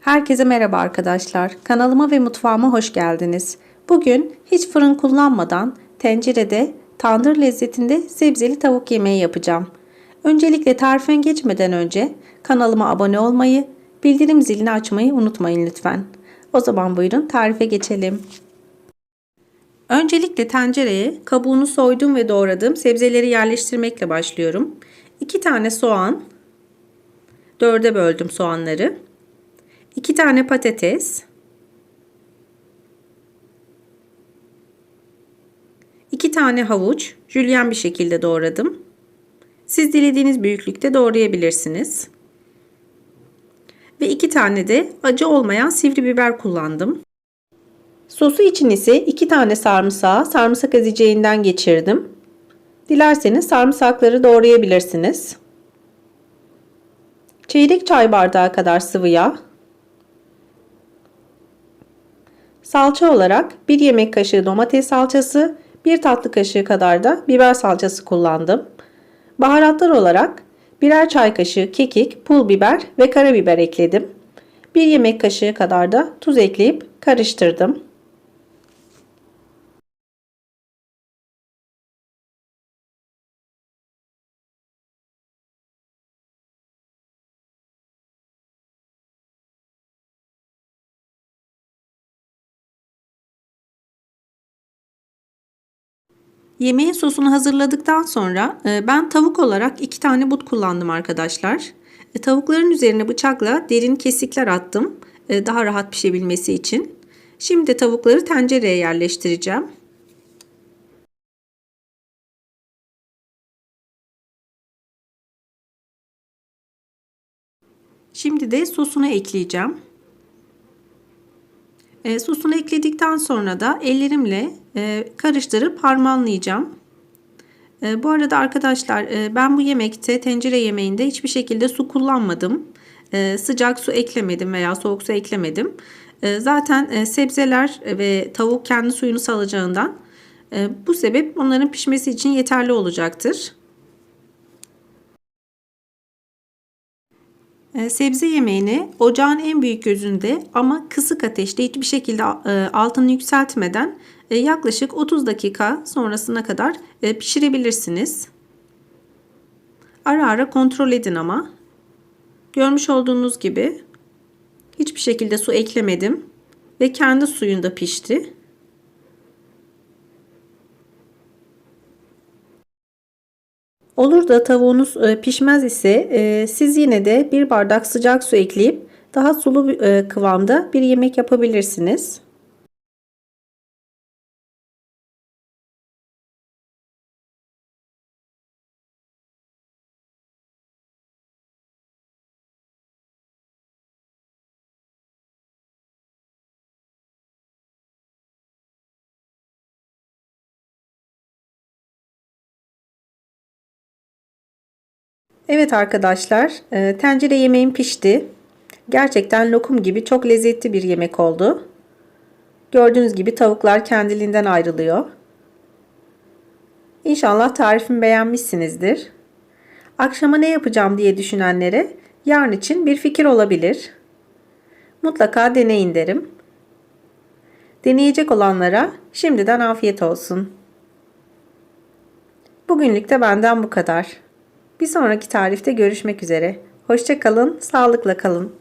Herkese merhaba arkadaşlar. Kanalıma ve mutfağıma hoş geldiniz. Bugün hiç fırın kullanmadan tencerede tandır lezzetinde sebzeli tavuk yemeği yapacağım. Öncelikle tarifine geçmeden önce kanalıma abone olmayı, bildirim zilini açmayı unutmayın lütfen. O zaman buyurun tarife geçelim. Öncelikle tencereye kabuğunu soydum ve doğradığım sebzeleri yerleştirmekle başlıyorum. 2 tane soğan, dörde böldüm soğanları. 2 tane patates, 2 tane havuç, jülyen bir şekilde doğradım. Siz dilediğiniz büyüklükte doğrayabilirsiniz. Ve 2 tane de acı olmayan sivri biber kullandım. Sosu için ise 2 tane sarımsağı sarımsak ezeceğinden geçirdim. Dilerseniz sarımsakları doğrayabilirsiniz. Çeyrek çay bardağı kadar sıvı yağ, Salça olarak 1 yemek kaşığı domates salçası, 1 tatlı kaşığı kadar da biber salçası kullandım. Baharatlar olarak birer çay kaşığı kekik, pul biber ve karabiber ekledim. 1 yemek kaşığı kadar da tuz ekleyip karıştırdım. Yemeğin sosunu hazırladıktan sonra e, ben tavuk olarak iki tane but kullandım arkadaşlar. E, tavukların üzerine bıçakla derin kesikler attım. E, daha rahat pişebilmesi için. Şimdi tavukları tencereye yerleştireceğim. Şimdi de sosunu ekleyeceğim. E, sosunu ekledikten sonra da ellerimle e, karıştırıp harmanlayacağım. E, bu arada arkadaşlar e, ben bu yemekte tencere yemeğinde hiçbir şekilde su kullanmadım. E, sıcak su eklemedim veya soğuk su eklemedim. E, zaten e, sebzeler ve tavuk kendi suyunu salacağından e, bu sebep onların pişmesi için yeterli olacaktır. Sebze yemeğini ocağın en büyük gözünde ama kısık ateşte hiçbir şekilde e, altını yükseltmeden e, yaklaşık 30 dakika sonrasına kadar e, pişirebilirsiniz. Ara ara kontrol edin ama. Görmüş olduğunuz gibi hiçbir şekilde su eklemedim ve kendi suyunda pişti. Olur da tavuğunuz e, pişmez ise e, siz yine de bir bardak sıcak su ekleyip daha sulu e, kıvamda bir yemek yapabilirsiniz. Evet arkadaşlar, e, tencere yemeğim pişti. Gerçekten lokum gibi çok lezzetli bir yemek oldu. Gördüğünüz gibi tavuklar kendiliğinden ayrılıyor. İnşallah tarifimi beğenmişsinizdir. Akşama ne yapacağım diye düşünenlere yarın için bir fikir olabilir. Mutlaka deneyin derim. Deneyecek olanlara şimdiden afiyet olsun. Bugünlük de benden bu kadar. Bir sonraki tarifte görüşmek üzere. Hoşçakalın, sağlıkla kalın.